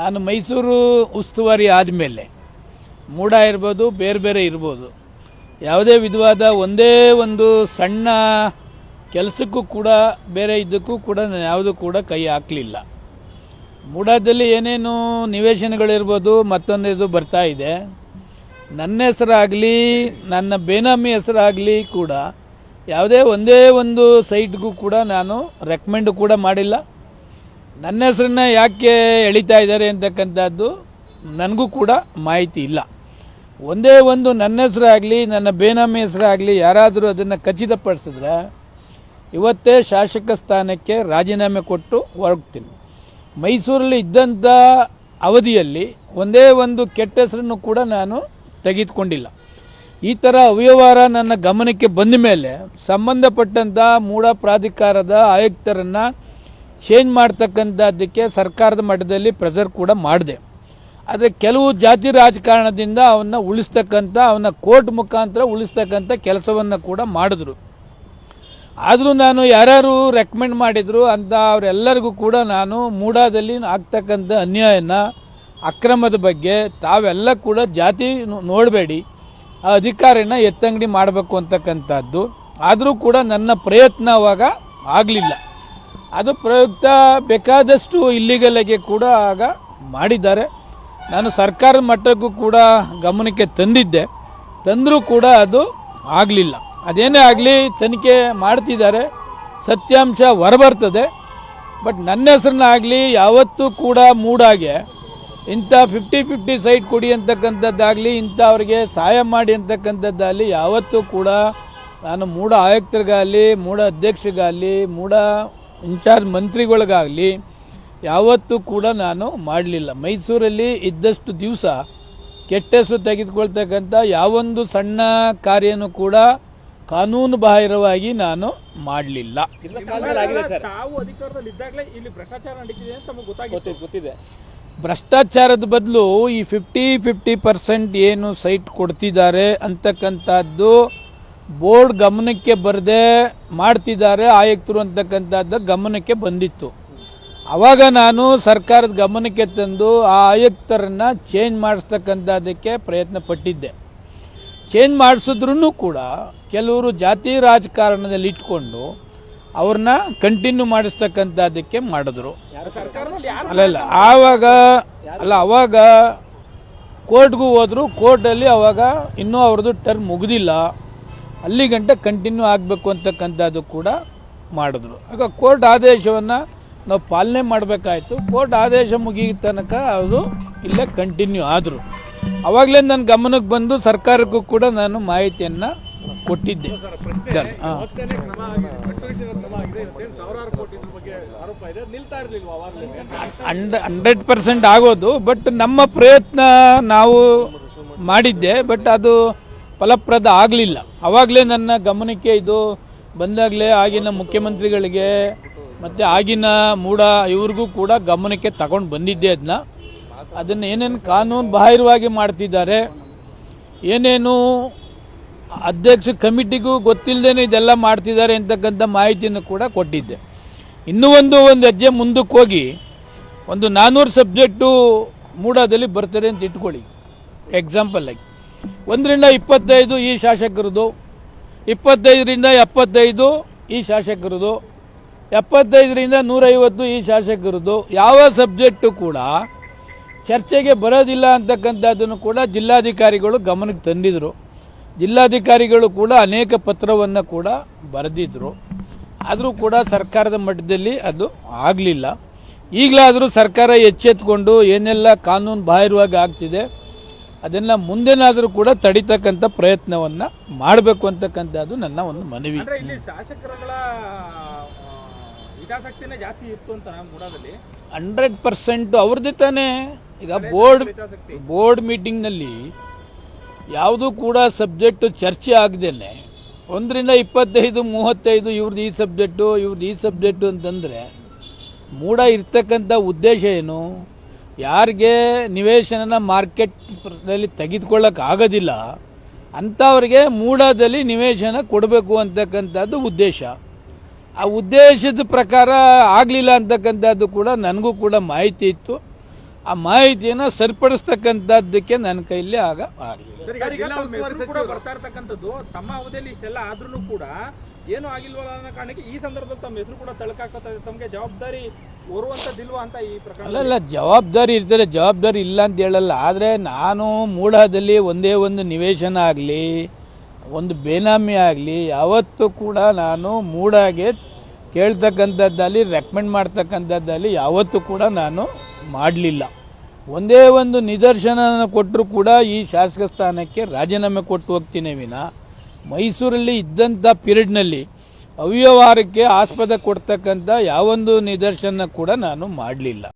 ನಾನು ಮೈಸೂರು ಉಸ್ತುವಾರಿ ಆದಮೇಲೆ ಮೂಡ ಇರ್ಬೋದು, ಬೇರೆ ಬೇರೆ ಇರ್ಬೋದು. ಯಾವುದೇ ವಿಧವಾದ ಒಂದೇ ಒಂದು ಸಣ್ಣ ಕೆಲಸಕ್ಕೂ ಕೂಡ, ಬೇರೆ ಇದಕ್ಕೂ ಕೂಡ ನಾನು ಯಾವುದೂ ಕೂಡ ಕೈ ಹಾಕಲಿಲ್ಲ. ಮೂಡಾದಲ್ಲಿ ಏನೇನು ನಿವೇಶನಗಳಿರ್ಬೋದು ಮತ್ತೊಂದು ಬರ್ತಾ ಇದೆ. ನನ್ನ ಹೆಸರಾಗಲಿ, ನನ್ನ ಬೇನಾಮಿ ಹೆಸರಾಗಲಿ ಕೂಡ ಯಾವುದೇ ಒಂದೇ ಒಂದು ಸೈಟ್ಗೂ ಕೂಡ ನಾನು ರೆಕಮೆಂಡ್ ಕೂಡ ಮಾಡಿಲ್ಲ. ನನ್ನ ಹೆಸರನ್ನ ಯಾಕೆ ಎಳಿತಾ ಇದ್ದಾರೆ ಅಂತಕ್ಕಂಥದ್ದು ನನಗೂ ಕೂಡ ಮಾಹಿತಿ ಇಲ್ಲ. ಒಂದೇ ಒಂದು ನನ್ನ ಹೆಸರಾಗಲಿ, ನನ್ನ ಬೇನಾಮಿ ಹೆಸರಾಗಲಿ ಯಾರಾದರೂ ಅದನ್ನು ಖಚಿತಪಡಿಸಿದ್ರೆ ಇವತ್ತೇ ಶಾಸಕ ಸ್ಥಾನಕ್ಕೆ ರಾಜೀನಾಮೆ ಕೊಟ್ಟು ಹೊರಗ್ತೀನಿ ಮೈಸೂರಲ್ಲಿ ಇದ್ದಂಥ ಅವಧಿಯಲ್ಲಿ ಒಂದೇ ಒಂದು ಕೆಟ್ಟ ಹೆಸರನ್ನು ಕೂಡ ನಾನು ತೆಗೆದುಕೊಂಡಿಲ್ಲ. ಈ ಥರ ಅವ್ಯವಹಾರ ನನ್ನ ಗಮನಕ್ಕೆ ಬಂದ ಮೇಲೆ ಸಂಬಂಧಪಟ್ಟಂಥ ಮೂಡ ಪ್ರಾಧಿಕಾರದ ಆಯುಕ್ತರನ್ನು ಚೇಂಜ್ ಮಾಡ್ತಕ್ಕಂಥದ್ದಕ್ಕೆ ಸರ್ಕಾರದ ಮಟ್ಟದಲ್ಲಿ ಪ್ರೆಸರ್ ಕೂಡ ಮಾಡಿದೆ. ಆದರೆ ಕೆಲವು ಜಾತಿ ರಾಜಕಾರಣದಿಂದ ಅವನ್ನ ಉಳಿಸ್ತಕ್ಕಂಥ, ಅವನ್ನ ಕೋರ್ಟ್ ಮುಖಾಂತರ ಉಳಿಸ್ತಕ್ಕಂಥ ಕೆಲಸವನ್ನು ಕೂಡ ಮಾಡಿದ್ರು. ಆದರೂ ನಾನು ಯಾರ್ಯಾರು ರೆಕಮೆಂಡ್ ಮಾಡಿದ್ರು ಅಂತ ಅವರೆಲ್ಲರಿಗೂ ಕೂಡ ನಾನು ಮೂಡಾದಲ್ಲಿ ಆಗ್ತಕ್ಕಂಥ ಅನ್ಯಾಯನ, ಅಕ್ರಮದ ಬಗ್ಗೆ ತಾವೆಲ್ಲ ಕೂಡ ಜಾತಿ ನೋಡಬೇಡಿ. ಆ ಅಧಿಕಾರಿನ ಎತ್ತಂಗಡಿ ಮಾಡಬೇಕು ಅಂತಕ್ಕಂಥದ್ದು. ಆದರೂ ಕೂಡ ನನ್ನ ಪ್ರಯತ್ನ ಅವಾಗ ಆಗಲಿಲ್ಲ. ಅದು ಪ್ರಯುಕ್ತ ಬೇಕಾದಷ್ಟು ಇಲ್ಲಿಗಲಿಗೆ ಕೂಡ ಆಗ ಮಾಡಿದ್ದಾರೆ. ನಾನು ಸರ್ಕಾರದ ಮಟ್ಟಕ್ಕೂ ಕೂಡ ಗಮನಕ್ಕೆ ತಂದಿದ್ದೆ. ತಂದರೂ ಕೂಡ ಅದು ಆಗಲಿಲ್ಲ. ಅದೇನೇ ಆಗಲಿ ತನಿಖೆ ಮಾಡ್ತಿದ್ದಾರೆ. ಸತ್ಯಾಂಶ ಹೊರಬರ್ತದೆ. ಬಟ್ ನನ್ನ ಹೆಸರನ್ನ ಆಗಲಿ ಯಾವತ್ತೂ ಕೂಡ ಮೂಡಾಗೆ ಇಂಥ ಫಿಫ್ಟಿ ಫಿಫ್ಟಿ ಸೈಟ್ ಕೊಡಿ ಅಂತಕ್ಕಂಥದ್ದಾಗಲಿ, ಇಂಥ ಅವರಿಗೆ ಸಹಾಯ ಮಾಡಿ ಅಂತಕ್ಕಂಥದ್ದಾಗಲಿ ಯಾವತ್ತೂ ಕೂಡ ನಾನು ಮೂಡ ಆಯುಕ್ತರಿಗಾಗಲಿ, ಮೂಡ ಅಧ್ಯಕ್ಷರಿಗಾಗಲಿ, ಮೂಡ ಇನ್ಚಾರ್ಜ್ ಮಂತ್ರಿಗಳಿಗಾಗಲಿ ಯಾವತ್ತೂ ಕೂಡ ನಾನು ಮಾಡಲಿಲ್ಲ. ಮೈಸೂರಲ್ಲಿ ಇದ್ದಷ್ಟು ದಿವಸ ಕೆಟ್ಟ ಹೆಸರು ತೆಗೆದುಕೊಳ್ತಕ್ಕಂಥ ಯಾವೊಂದು ಸಣ್ಣ ಕಾರ್ಯನೂ ಕೂಡ ಕಾನೂನು ಬಾಹಿರವಾಗಿ ನಾನು ಮಾಡಲಿಲ್ಲ. ತಾವು ಅಧಿಕಾರದಲ್ಲಿ ಇದ್ದಾಗಲೇ ಇಲ್ಲಿ ಭ್ರಷ್ಟಾಚಾರ ನಡೀತಿದೆ ಅಂತ ತಮಗೆ ಗೊತ್ತಾಗಿತ್ತು. ಭ್ರಷ್ಟಾಚಾರದ ಬದಲು ಈ ಫಿಫ್ಟಿ ಫಿಫ್ಟಿ ಪರ್ಸೆಂಟ್ ಏನು ಸೈಟ್ ಕೊಡ್ತಿದ್ದಾರೆ ಅಂತಕ್ಕಂಥದ್ದು ಬೋರ್ಡ್ ಗಮನಕ್ಕೆ ಬರದೆ ಮಾಡ್ತಿದ್ದಾರೆ ಆಯುಕ್ತರು ಅಂತಕ್ಕಂಥದ್ದು ಗಮನಕ್ಕೆ ಬಂದಿತ್ತು. ಆವಾಗ ನಾನು ಸರ್ಕಾರದ ಗಮನಕ್ಕೆ ತಂದು ಆ ಆಯುಕ್ತರನ್ನು ಚೇಂಜ್ ಮಾಡಿಸ್ತಕ್ಕಂಥದ್ದಕ್ಕೆ ಪ್ರಯತ್ನ ಪಟ್ಟಿದ್ದೆ. ಚೇಂಜ್ ಮಾಡಿಸಿದ್ರೂ ಕೂಡ ಕೆಲವರು ಜಾತಿ ರಾಜಕಾರಣದಲ್ಲಿ ಇಟ್ಕೊಂಡು ಅವ್ರನ್ನ ಕಂಟಿನ್ಯೂ ಮಾಡಿಸ್ತಕ್ಕಂಥದ್ದಕ್ಕೆ ಮಾಡಿದ್ರು. ಅಲ್ಲ ಆವಾಗ, ಅಲ್ಲ, ಅವಾಗ ಕೋರ್ಟ್ಗೂ ಹೋದ್ರು ಕೋರ್ಟಲ್ಲಿ ಅವಾಗ ಇನ್ನೂ ಅವ್ರದ್ದು ಟರ್ಮ್ ಮುಗಿದಿಲ್ಲ. ಅಲ್ಲಿ ಗಂಟ ಕಂಟಿನ್ಯೂ ಆಗಬೇಕು ಅಂತಕ್ಕಂಥದ್ದು ಕೂಡ ಮಾಡಿದ್ರು. ಆಗ ಕೋರ್ಟ್ ಆದೇಶವನ್ನು ನಾವು ಪಾಲನೆ ಮಾಡಬೇಕಾಯ್ತು. ಕೋರ್ಟ್ ಆದೇಶ ಮುಗಿಯ ತನಕ ಅದು ಇಲ್ಲೇ ಕಂಟಿನ್ಯೂ ಆದರು. ಅವಾಗಲೇ ನನ್ನ ಗಮನಕ್ಕೆ ಬಂದು ಸರ್ಕಾರಕ್ಕೂ ಕೂಡ ನಾನು ಮಾಹಿತಿಯನ್ನು ಕೊಟ್ಟಿದ್ದೆ. ಹಂಡ್ರೆಡ್ ಪರ್ಸೆಂಟ್ ಆಗೋದು ಬಟ್ ನಮ್ಮ ಪ್ರಯತ್ನ ನಾವು ಮಾಡಿದ್ದೆ. ಬಟ್ ಅದು ಫಲಪ್ರದ ಆಗಲಿಲ್ಲ. ಆವಾಗಲೇ ನನ್ನ ಗಮನಕ್ಕೆ ಇದು ಬಂದಾಗಲೇ ಆಗಿನ ಮುಖ್ಯಮಂತ್ರಿಗಳಿಗೆ ಮತ್ತು ಆಗಿನ ಮೂಡ ಇವ್ರಿಗೂ ಕೂಡ ಗಮನಕ್ಕೆ ತಗೊಂಡು ಬಂದಿದ್ದೆ ಅದನ್ನ ಅದನ್ನು ಏನೇನು ಕಾನೂನು ಬಾಹಿರವಾಗಿ ಮಾಡ್ತಿದ್ದಾರೆ, ಏನೇನು ಅಧ್ಯಕ್ಷ ಕಮಿಟಿಗೂ ಗೊತ್ತಿಲ್ಲದೇನೆ ಇದೆಲ್ಲ ಮಾಡ್ತಿದ್ದಾರೆ ಅಂತಕ್ಕಂಥ ಮಾಹಿತಿಯನ್ನು ಕೂಡ ಕೊಟ್ಟಿದ್ದೆ. ಇನ್ನೂ ಒಂದು ಒಂದು ಹೆಜ್ಜೆ ಮುಂದಕ್ಕೆ ಹೋಗಿ ಒಂದು ನಾನ್ನೂರು ಸಬ್ಜೆಕ್ಟು ಮೂಡಾದಲ್ಲಿ ಬರ್ತಾರೆ ಅಂತ ಇಟ್ಕೊಳ್ಳಿ. ಎಕ್ಸಾಂಪಲ್ ಆಗಿ. ಒಂದರಿಂದ ಇಪ್ಪತ್ತೈದು ಈ ಶಾಸಕರದು, ಇಪ್ಪತ್ತೈದರಿಂದ ಎಪ್ಪತ್ತೈದು ಈ ಶಾಸಕರದು, ಎಪ್ಪತ್ತೈದರಿಂದ ನೂರೈವತ್ತು ಈ ಶಾಸಕರದು. ಯಾವ ಸಬ್ಜೆಕ್ಟು ಕೂಡ ಚರ್ಚೆಗೆ ಬರೋದಿಲ್ಲ ಅಂತಕ್ಕಂಥದ್ದನ್ನು ಕೂಡ ಜಿಲ್ಲಾಧಿಕಾರಿಗಳು ಗಮನಕ್ಕೆ ತಂದಿದ್ರು. ಜಿಲ್ಲಾಧಿಕಾರಿಗಳು ಕೂಡ ಅನೇಕ ಪತ್ರವನ್ನು ಕೂಡ ಬರೆದಿದ್ರು. ಆದರೂ ಕೂಡ ಸರ್ಕಾರದ ಮಟ್ಟದಲ್ಲಿ ಅದು ಆಗಲಿಲ್ಲ. ಈಗಲಾದರೂ ಸರ್ಕಾರ ಎಚ್ಚೆತ್ಕೊಂಡು ಏನೆಲ್ಲ ಕಾನೂನು ಬಾಹಿರವಾಗಿ ಆಗ್ತಿದೆ ಅದನ್ನು ಮುಂದೆನಾದರೂ ಕೂಡ ತಡಿತಕ್ಕಂಥ ಪ್ರಯತ್ನವನ್ನು ಮಾಡಬೇಕು ಅಂತಕ್ಕಂಥದ್ದು ನನ್ನ ಒಂದು ಮನವಿ. ಶಾಸಕರುಗಳ ಜಾಸ್ತಿ ಇತ್ತು ಅಂತ ಹಂಡ್ರೆಡ್ ಪರ್ಸೆಂಟ್ ಅವ್ರದ್ದೇ ತಾನೇ. ಈಗ ಬೋರ್ಡ್ ಬೋರ್ಡ್ ಮೀಟಿಂಗ್ನಲ್ಲಿ ಯಾವುದೂ ಕೂಡ ಸಬ್ಜೆಕ್ಟ್ ಚರ್ಚೆ ಆಗದೇನೆ. ಒಂದರಿಂದ ಇಪ್ಪತ್ತೈದು ಮೂವತ್ತೈದು ಇವ್ರದ್ದು ಈ ಸಬ್ಜೆಕ್ಟು ಇವ್ರದ್ದು ಈ ಸಬ್ಜೆಕ್ಟು ಅಂತಂದರೆ ಮೂಡ ಇರ್ತಕ್ಕಂಥ ಉದ್ದೇಶ ಏನು? ಯಾರಿಗೆ ನಿವೇಶನನ ಮಾರ್ಕೆಟ್ನಲ್ಲಿ ತೆಗೆದುಕೊಳ್ಳೋಕೆ ಆಗೋದಿಲ್ಲ, ಅಂಥವ್ರಿಗೆ ಮೂಡದಲ್ಲಿ ನಿವೇಶನ ಕೊಡಬೇಕು ಅಂತಕ್ಕಂಥದ್ದು ಉದ್ದೇಶ. ಆ ಉದ್ದೇಶದ ಪ್ರಕಾರ ಆಗಲಿಲ್ಲ ಅಂತಕ್ಕಂಥದ್ದು ಕೂಡ ನನಗೂ ಕೂಡ ಮಾಹಿತಿ ಇತ್ತು. ಆ ಮಾಹಿತಿಯನ್ನು ಸರಿಪಡಿಸ್ತಕ್ಕಂಥದ್ದಕ್ಕೆ ನನ್ನ ಕೈಲಿ ಆಗ ಆಗಲಿಲ್ಲ ಏನು ಆಗಿಲ್ವಲ್ಲ ಅನ್ನೋ ಕಾರಣಕ್ಕೆ ಈ ಸಂದರ್ಭದಲ್ಲಿ ತಮ್ಮ ಹೆಸರು ಕೂಡ ತಳಕಾಕತ್ತದೆ ತಮಗೆ ಜವಾಬ್ದಾರಿ ಹೊರುವಂಥದ್ದಿಲ್ವಾ ಅಂತ ಈ ಪ್ರಕರಣ? ಅಲ್ಲ ಜವಾಬ್ದಾರಿ ಇರ್ತದೆ, ಜವಾಬ್ದಾರಿ ಇಲ್ಲ ಅಂತ ಹೇಳಲ್ಲ. ಆದರೆ ನಾನು ಮೂಢದಲ್ಲಿ ಒಂದೇ ಒಂದು ನಿವೇಶನ ಆಗಲಿ, ಒಂದು ಬೇನಾಮಿ ಆಗಲಿ, ಯಾವತ್ತೂ ಕೂಡ ನಾನು ಮೂಡಾಗೆ ಕೇಳ್ತಕ್ಕಂಥದ್ದಲ್ಲಿ ರೆಕಮೆಂಡ್ ಮಾಡ್ತಕ್ಕಂಥದ್ದಲ್ಲಿ ಯಾವತ್ತೂ ಕೂಡ ನಾನು ಮಾಡಲಿಲ್ಲ. ಒಂದೇ ಒಂದು ನಿದರ್ಶನ ಕೊಟ್ಟರು ಕೂಡ ಈ ಶಾಸಕ ಸ್ಥಾನಕ್ಕೆ ರಾಜೀನಾಮೆ ಕೊಟ್ಟು ಹೋಗ್ತೀನಿ ವಿನ. ಮೈಸೂರಲ್ಲಿ ಇದ್ದಂಥ ಪೀರಿಯಡ್ನಲ್ಲಿ ಅವ್ಯವಹಾರಕ್ಕೆ ಆಸ್ಪದ ಕೊಡ್ತಕ್ಕಂಥ ಯಾವೊಂದು ನಿದರ್ಶನ ಕೂಡ ನಾನು ಮಾಡಲಿಲ್ಲ.